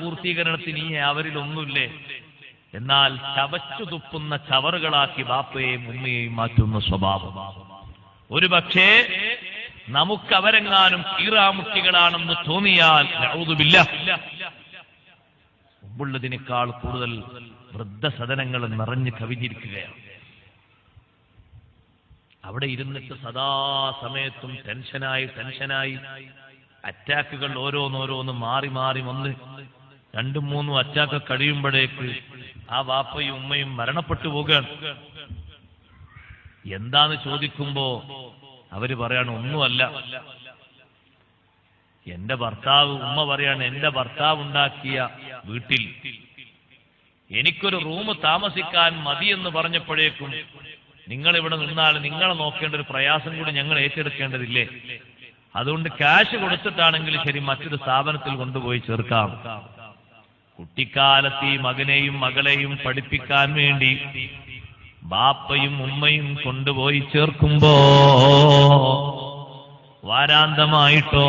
പൂർത്തീകരണത്തിന് ഈ അവരിലൊന്നുമില്ലേ? എന്നാൽ ചവച്ചു തുപ്പുന്ന ചവറുകളാക്കി ബാപ്പയെയും ഉമ്മയെയും മാറ്റുന്ന സ്വഭാവം. ഒരു പക്ഷേ നമുക്ക് അവരെങ്ങാനും കീറാമുട്ടികളാണെന്ന് തോന്നിയാൽ. മുമ്പുള്ളതിനേക്കാൾ കൂടുതൽ വൃദ്ധസദനങ്ങൾ നിറഞ്ഞു കവിഞ്ഞിരിക്കുകയാണ്. അവിടെ ഇരുന്നിട്ട് സദാ സമയത്തും ടെൻഷനായി ടെൻഷനായി അറ്റാക്കുകൾ ഓരോന്നോരോന്ന് മാറി മാറി വന്ന് രണ്ടും മൂന്നും അറ്റാക്ക് കഴിയുമ്പോഴേക്ക് ആ വാപ്പയും ഉമ്മയും മരണപ്പെട്ടു പോകുകയാണ് എന്താന്ന് ചോദിക്കുമ്പോ അവർ പറയാണ് ഒന്നുമല്ല. എന്റെ ഭർത്താവ് ഉമ്മ പറയാണ് എന്റെ ഭർത്താവ് ഉണ്ടാക്കിയ വീട്ടിൽ എനിക്കൊരു റൂം താമസിക്കാൻ മതി എന്ന് പറഞ്ഞപ്പോഴേക്കും നിങ്ങൾ ഇവിടെ നിന്നാൽ നിങ്ങളെ നോക്കേണ്ട ഒരു പ്രയാസം കൂടി ഞങ്ങൾ ഏറ്റെടുക്കേണ്ടതില്ലേ? അതുകൊണ്ട് ക്യാഷ് കൊടുത്തിട്ടാണെങ്കിൽ ശരി മറ്റൊരു സ്ഥാപനത്തിൽ കൊണ്ടുപോയി ചേർക്കാം. കുട്ടിക്കാലത്ത് ഈ മകനെയും മകളെയും പഠിപ്പിക്കാൻ വേണ്ടി ബാപ്പയും ഉമ്മയും കൊണ്ടുപോയി ചേർക്കുമ്പോ വാരാന്തമായിട്ടോ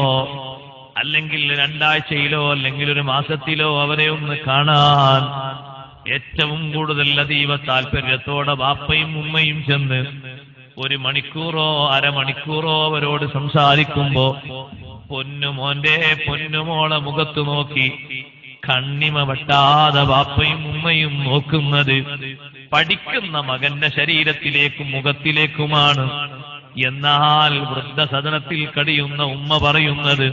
അല്ലെങ്കിൽ രണ്ടാഴ്ചയിലോ അല്ലെങ്കിൽ ഒരു മാസത്തിലോ അവരെ ഒന്ന് കാണാൻ ഏറ്റവും കൂടുതൽ അതീവ താല്പര്യത്തോടെ ബാപ്പയും ഉമ്മയും ചെന്ന് ഒരു മണിക്കൂറോ അരമണിക്കൂറോ അവരോട് സംസാരിക്കുമ്പോ പൊന്നുമോന്റെ പൊന്നുമോളെ മുഖത്ത് നോക്കി കണ്ണിമ വെട്ടാതെ ബാപ്പയും ഉമ്മയും നോക്കുന്നത് പഠിക്കുന്ന മകന്റെ ശരീരത്തിലേക്കും മുഖത്തിലേക്കുമാണ്. എന്നാൽ വൃദ്ധസദനത്തിൽ കടിയുന്ന ഉമ്മ പറയുന്നത്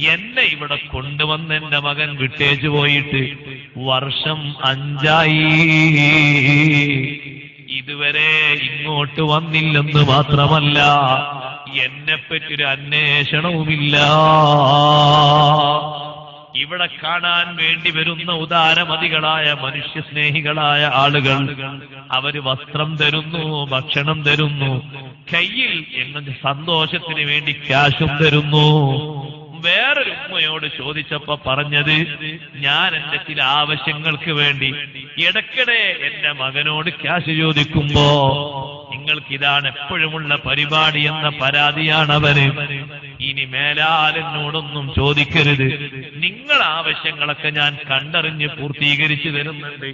എന്നെ ഇവിടെ കൊണ്ടുവന്ന് എന്റെ മകൻ വിട്ടേച്ചു പോയിട്ട് വർഷം അഞ്ചായി. ഇതുവരെ ഇങ്ങോട്ട് വന്നില്ലെന്ന് മാത്രമല്ല എന്നെപ്പറ്റൊരു അന്വേഷണവുമില്ല. ഇവിടെ കാണാൻ വേണ്ടി വരുന്ന ഉദാരമതികളായ മനുഷ്യസ്നേഹികളായ ആളുകൾ. അവർ വസ്ത്രം തരുന്നു ഭക്ഷണം തരുന്നു കയ്യിൽ എന്ന സന്തോഷത്തിന് വേണ്ടി ക്യാഷും തരുന്നു. വേറൊരു ഉമ്മയോട് ചോദിച്ചപ്പോ പറഞ്ഞത് ഞാൻ എന്റെ ചില ആവശ്യങ്ങൾക്ക് വേണ്ടി ഇടയ്ക്കിടെ എന്റെ മകനോട് ക്യാഷ് ചോദിക്കുമ്പോ നിങ്ങൾക്കിതാണ് എപ്പോഴുമുള്ള പരിപാടി എന്ന പരാതിയാണ് അവർ ഇനി മേലാൽ എന്നോടൊന്നും ചോദിക്കരുത്. നിങ്ങൾ ആവശ്യങ്ങളൊക്കെ ഞാൻ കണ്ടറിഞ്ഞ് പൂർത്തീകരിച്ചു തരുന്നുണ്ട്.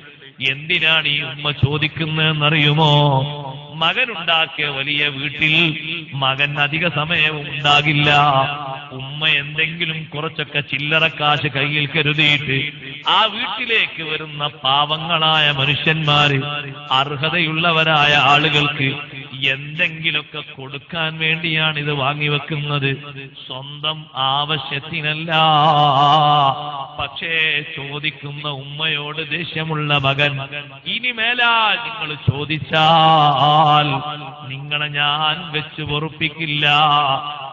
എന്തിനാണ് ഈ ഉമ്മ ചോദിക്കുന്നതെന്നറിയുമോ? മകനുണ്ടാക്കിയ വലിയ വീട്ടിൽ മകൻ അധിക സമയവും ഉണ്ടാകില്ല. ഉമ്മ എന്തെങ്കിലും കുറച്ചൊക്കെ ചില്ലറ കാശ് കയ്യിൽ കരുതിയിട്ട് ആ വീട്ടിലേക്ക് വരുന്ന പാവങ്ങളായ മനുഷ്യന്മാര് അർഹതയുള്ളവരായ ആളുകൾക്ക് എന്തെങ്കിലുമൊക്കെ കൊടുക്കാൻ വേണ്ടിയാണ് ഇത് വാങ്ങിവെക്കുന്നത് സ്വന്തം ആവശ്യത്തിനല്ല. പക്ഷേ ചോദിക്കുന്ന ഉമ്മയോട് ദേഷ്യമുള്ള മകൻ ഇനി മേലാൽ നിങ്ങൾ ചോദിച്ചാൽ നിങ്ങളെ ഞാൻ വെച്ച് പൊറുപ്പിക്കില്ല.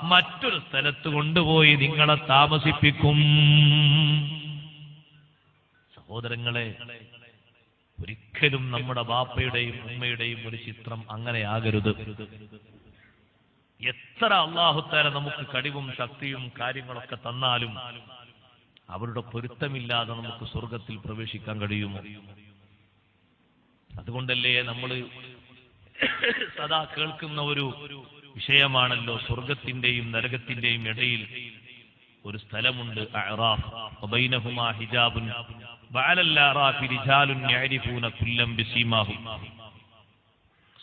മറ്റൊരു സ്ഥലത്ത് കൊണ്ടുപോയി നിങ്ങളെ താമസിപ്പിക്കും. സഹോദരങ്ങളെ ഒരിക്കലും നമ്മുടെ ബാപ്പയുടെയും ഉമ്മയുടെയും ഒരു ചിത്രം അങ്ങനെയാകരുത് എത്ര അള്ളാഹുത്താര നമുക്ക് കഴിവും ശക്തിയും കാര്യങ്ങളൊക്കെ തന്നാലും അവരുടെ പൊരുത്തമില്ലാതെ നമുക്ക് സ്വർഗത്തിൽ പ്രവേശിക്കാൻ കഴിയുമോ? അതുകൊണ്ടല്ലേ നമ്മൾ സദാ കേൾക്കുന്ന ഒരു വിഷയമാണല്ലോ സ്വർഗത്തിന്റെയും നരകത്തിന്റെയും ഇടയിൽ ഒരു സ്ഥലമുണ്ട് ഹിജാബുൻ.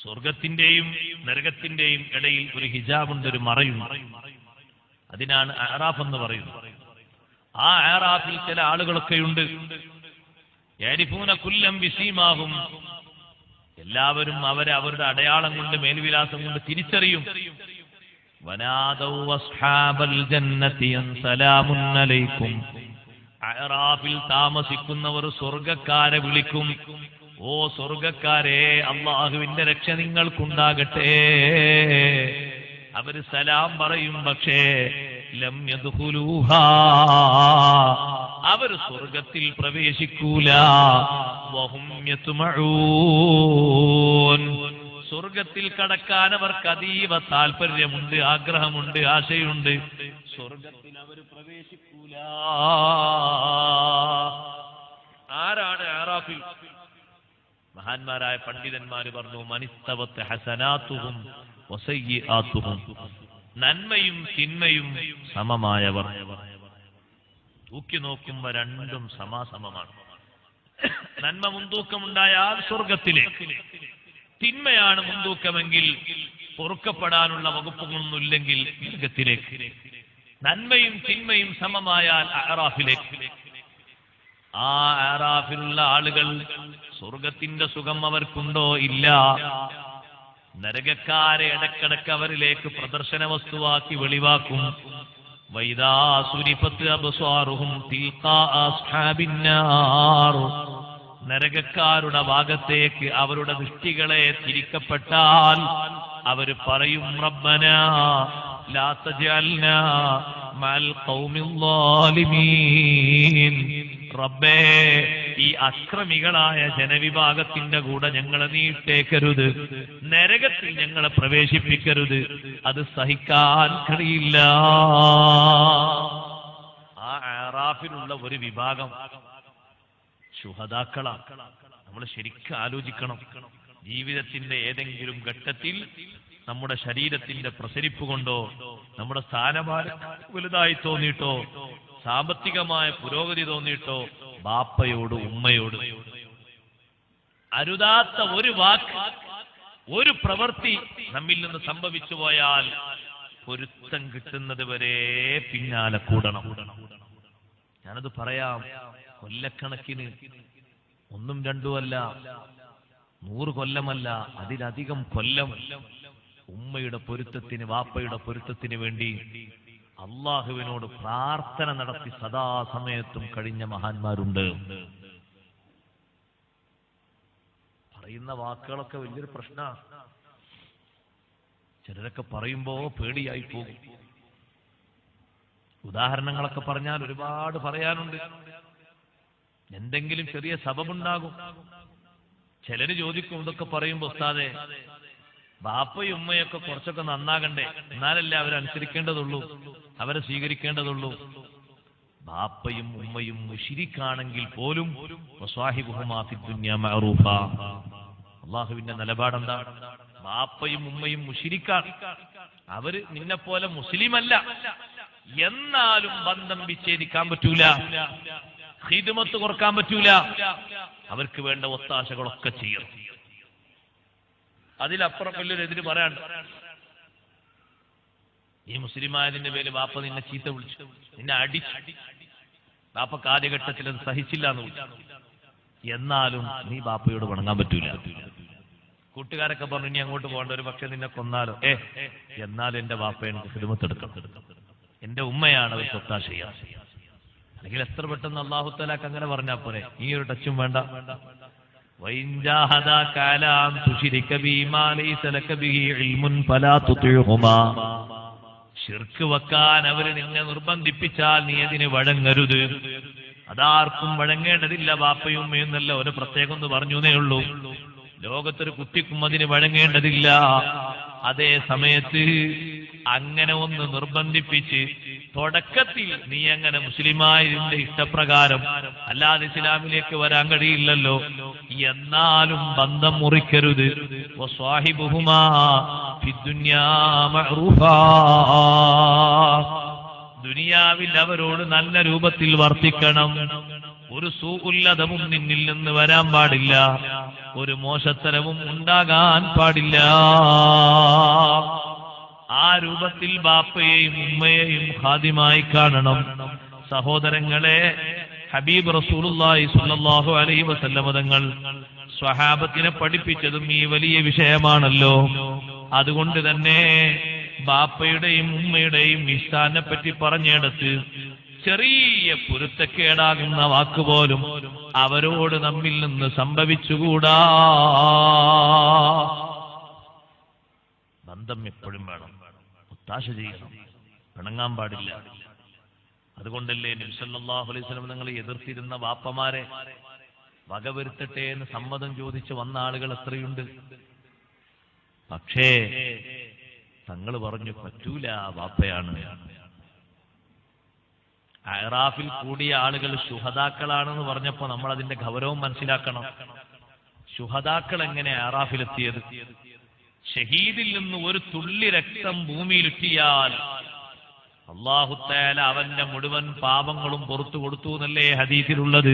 സ്വർഗത്തിന്റെയും നരകത്തിന്റെയും ഇടയിൽ ഒരു ഹിജാബുണ്ട് ഒരു മറയുണ്ട് അതിനാണ് ആറാഫ് എന്ന് പറയുന്നത്. ആ ആറാഫിൽ ചില ആളുകളൊക്കെയുണ്ട്. യഅരിഫൂന കുല്ലം ബിസീമാഹും. എല്ലാവരും അവരെ അവരുടെ അടയാളം കൊണ്ട് മേൽവിലാസം കൊണ്ട് തിരിച്ചറിയും. വനാദൗ അസ്ഹാബൽ ജന്നതി സലാമുൻ അലൈക്കും. അറാഫിൽ താമസിക്കുന്നവർ സ്വർഗക്കാരെ വിളിക്കും. ഓ സ്വർഗക്കാരെ അള്ളാഹുവിന്റെ രക്ഷ നിങ്ങൾക്കുണ്ടാകട്ടെ. അവർ സലാം പറയും പക്ഷേ അവർ സ്വർഗത്തിൽ പ്രവേശിക്കൂല. സ്വർഗത്തിൽ കടക്കാൻ അവർക്ക് അതീവ താല്പര്യമുണ്ട് ആഗ്രഹമുണ്ട് ആശയുണ്ട്. സ്വർഗത്തിൽ അവർ പ്രവേശിക്കൂല. ആരാണ് ആറാഫിൽ? മഹാന്മാരായ പണ്ഡിതന്മാര് പറഞ്ഞു മനിസ്തവത്ത് ഹസനാത്തുഹും വസയ്യിആത്തുഹും. നന്മയും തിന്മയും സമമായവർ. തൂക്കി നോക്കുമ്പോ രണ്ടും സമാസമമാണ്. നന്മ മുൻതൂക്കമുണ്ടായാൽ സ്വർഗത്തിലേക്ക്. തിന്മയാണ് മുൻതൂക്കമെങ്കിൽ പൊറുക്കപ്പെടാനുള്ള വകുപ്പുകളൊന്നുമില്ലെങ്കിൽ മൃഗത്തിലേക്ക് നന്മയും തിന്മയും സമമായാൽ അഹറാഫിലേക്ക്. ആ അഹറാഫിലുള്ള ആളുകൾ സ്വർഗത്തിന്റെ സുഖം അവർക്കുണ്ടോ? ഇല്ല. നരകക്കാരെ ഇടക്കിടക്ക് അവരിലേക്ക് പ്രദർശന വസ്തുവാക്കി വെളിവാക്കും വൈദാ സുരിപത്ത് തീക്കാ നരകക്കാരുടെ ഭാഗത്തേക്ക് അവരുടെ ദൃഷ്ടികളെ തിരിക്കപ്പെട്ടാൽ അവർ പറയും റബ്ബന റബ്ബേ ഈ അക്രമികളായ ജനവിഭാഗത്തിന്റെ കൂടെ ഞങ്ങളെ നീട്ടേക്കരുത് നരകത്തിൽ ഞങ്ങളെ പ്രവേശിപ്പിക്കരുത്. അത് സഹിക്കാൻ കഴിയില്ല. ആ ആറാഫിലുള്ള ഒരു വിഭാഗം ശുഹതാക്കളാണ് നമ്മൾ ശരിക്കും ആലോചിക്കണം. ജീവിതത്തിന്റെ ഏതെങ്കിലും ഘട്ടത്തിൽ നമ്മുടെ ശരീരത്തിന്റെ പ്രസരിപ്പ് കൊണ്ടോ നമ്മുടെ സ്ഥാനഭാരം വലുതായി തോന്നിയിട്ടോ സാമ്പത്തികമായ പുരോഗതി തോന്നിയിട്ടോ ബാപ്പയോട് ഉമ്മയോട്. അരുതാത്ത ഒരു വാക്ക് ഒരു പ്രവൃത്തി നമ്മിൽ നിന്ന് സംഭവിച്ചു പോയാൽ പൊരുത്തം കിട്ടുന്നത് വരെ പിന്നാലെ കൂടണം. ഞാനത് പറയാം. കൊല്ലക്കണക്കിന്. ഒന്നും രണ്ടുമല്ല നൂറ് കൊല്ലമല്ല അതിലധികം കൊല്ലം ഉമ്മയുടെ പൊരുത്തത്തിന് വാപ്പയുടെ പൊരുത്തത്തിന് വേണ്ടി അള്ളാഹുവിനോട് പ്രാർത്ഥന നടത്തി സദാസമയത്തും കഴിഞ്ഞ മഹാന്മാരുണ്ട്. പറയുന്ന വാക്കുകളൊക്കെ വലിയൊരു പ്രശ്ന. ചിലരൊക്കെ പറയുമ്പോ പേടിയായി പോകും ഉദാഹരണങ്ങളൊക്കെ പറഞ്ഞാൽ ഒരുപാട് പറയാനുണ്ട്. എന്തെങ്കിലും ചെറിയ സബബുണ്ടാകും. ചിലര് ചോദിക്കും ഇതൊക്കെ പറയുമ്പോ ഉസ്താദെ ബാപ്പയും ഉമ്മയൊക്കെ കുറച്ചൊക്കെ നന്നാകണ്ടേ. എന്നാലല്ലേ അവരനുസരിക്കേണ്ടതുള്ളൂ അവരെ സ്വീകരിക്കേണ്ടതുള്ളൂ. ബാപ്പയും ഉമ്മയും മുഷിരിക്കാണെങ്കിൽ പോലും. അള്ളാഹുവിന്റെ നിലപാടെന്താ? ബാപ്പയും ഉമ്മയും മുഷിരിക്കാൻ അവർ നിന്നെ പോലെ മുസ്ലിമല്ല. എന്നാലും ബന്ധം വിച്ഛേദിക്കാൻ പറ്റൂല. ഹിദുമത്ത് കുറയ്ക്കാൻ പറ്റൂല. അവർക്ക് വേണ്ട ഒത്താശകളൊക്കെ ചെയ്യണം. അതിലപ്പുറം വലിയൊരു എതിര് പറയാണ്ട് ഈ മുസ്ലിമായതിന്റെ പേര് ബാപ്പ നിന്നെ ചീത്ത വിളിച്ചു. നിന്നെ അടിച്ചു. ബാപ്പ കാര്യഘട്ടത്തിൽ അത് സഹിച്ചില്ല എന്ന് വിളിച്ചു. എന്നാലും നീ ബാപ്പയോട് വണങ്ങാൻ പറ്റൂല. കൂട്ടുകാരൊക്കെ പറഞ്ഞു ഇനി അങ്ങോട്ട് പോകണ്ട ഒരു പക്ഷെ നിന്നെ കൊന്നാലോ? ഏ എന്നാലും എന്റെ ബാപ്പ എനിക്ക് ഹിദമത്തെടുക്കണം എന്റെ ഉമ്മയാണ് അവർ ഒത്താശ ചെയ്യാൻ അല്ലെങ്കിൽ എത്ര പെട്ടെന്ന് അള്ളാഹു തലാക്ക് അങ്ങനെ പറഞ്ഞാൽ പോരെ? ഈ ഒരു ടച്ചും വേണ്ട. വെക്കാൻ അവർ നിന്നെ നിർബന്ധിപ്പിച്ചാൽ നീ അതിന് വഴങ്ങരുത്. അതാർക്കും വഴങ്ങേണ്ടതില്ല ബാപ്പയും എന്നല്ല. ഒരു പ്രത്യേകം എന്ന് പറഞ്ഞേ ഉള്ളൂ. ലോകത്തൊരു കുട്ടിക്കും അതിന് വഴങ്ങേണ്ടതില്ല. അതേ സമയത്ത് അങ്ങനെ ഒന്ന് നിർബന്ധിപ്പിച്ച് തുടക്കത്തിൽ നീ അങ്ങനെ മുസ്ലിമായതിന്റെ ഇഷ്ടപ്രകാരം അല്ലാതെ ഇസ്ലാമിലേക്ക് വരാൻ കഴിയില്ലല്ലോ. എന്നാലും ബന്ധം മുറിക്കരുത്. ദുനിയാവിൽ അവരോട് നല്ല രൂപത്തിൽ വർത്തിക്കണം. ഒരു സൂകുല്ലതവും നിന്നിൽ നിന്ന് വരാൻ പാടില്ല. ഒരു മോശത്തരവും ഉണ്ടാകാൻ പാടില്ല. ആ രൂപത്തിൽ ബാപ്പയെയും ഉമ്മയെയും ഹാദ്യമായി കാണണം. സഹോദരങ്ങളെ ഹബീബ് സ്വല്ലല്ലാഹു അലൈഹി വസല്ലമ തങ്ങൾ സ്വഹാബത്തിനെ പഠിപ്പിച്ചതും ഈ വലിയ വിഷയമാണല്ലോ. അതുകൊണ്ട് തന്നെ ബാപ്പയുടെയും ഉമ്മയുടെയും ഇഷ്ടാനെ പറ്റി പറഞ്ഞെടുത്ത് ചെറിയ പൊരുത്തക്കേടാകുന്ന വാക്കുപോലും അവരോട് നമ്മിൽ നിന്ന് സംഭവിച്ചുകൂടാ. ബന്ധം എപ്പോഴും വേണം. ഒത്താശ ചെയ്യണം പിണങ്ങാൻ പാടില്ല. അതുകൊണ്ടല്ലേ നബിസല്ലാഹു അലൈഹി നിങ്ങൾ എതിർത്തിരുന്ന വാപ്പമാരെ വകവരുത്തട്ടെ എന്ന് സമ്മതം ചോദിച്ച് വന്ന ആളുകൾ എത്രയുണ്ട് പക്ഷേ തങ്ങൾ പറഞ്ഞു പറ്റൂല വാപ്പയാണ്. അയറാഫിൽ കൂടിയ ആളുകൾ ശുഹതാക്കളാണെന്ന് പറഞ്ഞപ്പോ നമ്മൾ അതിന്റെ ഗൗരവം മനസ്സിലാക്കണം. ശുഹതാക്കൾ എങ്ങനെ അയറാഫിലെത്തിയത് ഷഹീദിൽ നിന്ന് ഒരു തുള്ളി രക്തം ഭൂമിയിലുറ്റിയാൽ അള്ളാഹുത്തേല അവന്റെ മുഴുവൻ പാപങ്ങളും പുറത്തു കൊടുത്തു എന്നല്ലേ ഹദീസിലുള്ളത്?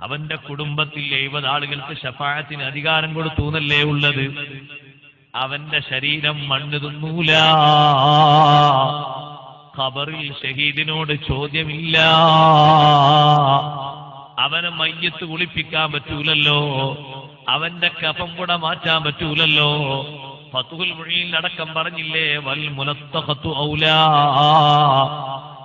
അവന്റെ കുടുംബത്തിൽ എഴുപത് ആളുകൾക്ക് ഷഫായത്തിന് അധികാരം കൊടുത്തു എന്നല്ലേ ഉള്ളത്? അവന്റെ ശരീരം മണ്ണ് തിന്നൂല. ഖബറിൽ ഷഹീദിനോട് ചോദ്യമില്ല. അവനെ മയ്യത്ത് കുളിപ്പിക്കാൻ പറ്റൂലല്ലോ. അവന്റെ കഫം കൂടെ മാറ്റാൻ പറ്റൂലല്ലോ. ഫത്തുൽ മൊഴിയിൽ അടക്കം പറഞ്ഞില്ലേ വൽ മുലത്തഖത്തു ഔലാ.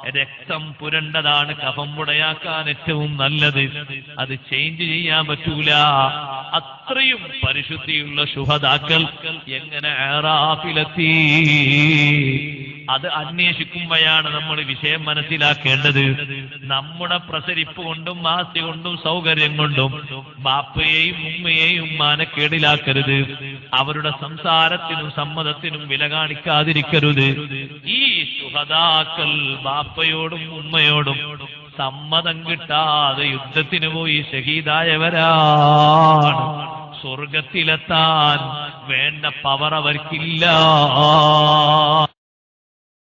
രക്തം പുരണ്ടതാണ് കഫം മുടയാക്കാൻ ഏറ്റവും നല്ലത്. അത് ചേഞ്ച് ചെയ്യാൻ പറ്റൂല. അത്രയും പരിശുദ്ധിയുള്ള ശുഭതാക്കൾ എങ്ങനെ ഏറാഫിലെത്തി അത് അന്വേഷിക്കുമ്പോഴാണ് നമ്മൾ വിഷയം മനസ്സിലാക്കേണ്ടത്. നമ്മുടെ പ്രസരിപ്പ് കൊണ്ടും ആസ്തി കൊണ്ടും സൗകര്യം കൊണ്ടും ബാപ്പയെയും ഉമ്മയെയും മാനക്കേടിലാക്കരുത് അവരുടെ സംസാരത്തിനും സമ്മതത്തിനും വില കാണിക്കാതിരിക്കരുത്. ഈ സുഹതാക്കൾ ബാപ്പയോടും ഉമ്മയോടും സമ്മതം കിട്ടാതെ യുദ്ധത്തിന് പോയി ഷഹീദായവരാണ് സ്വർഗത്തിലെത്താൻ വേണ്ട പവർ അവർക്കില്ല.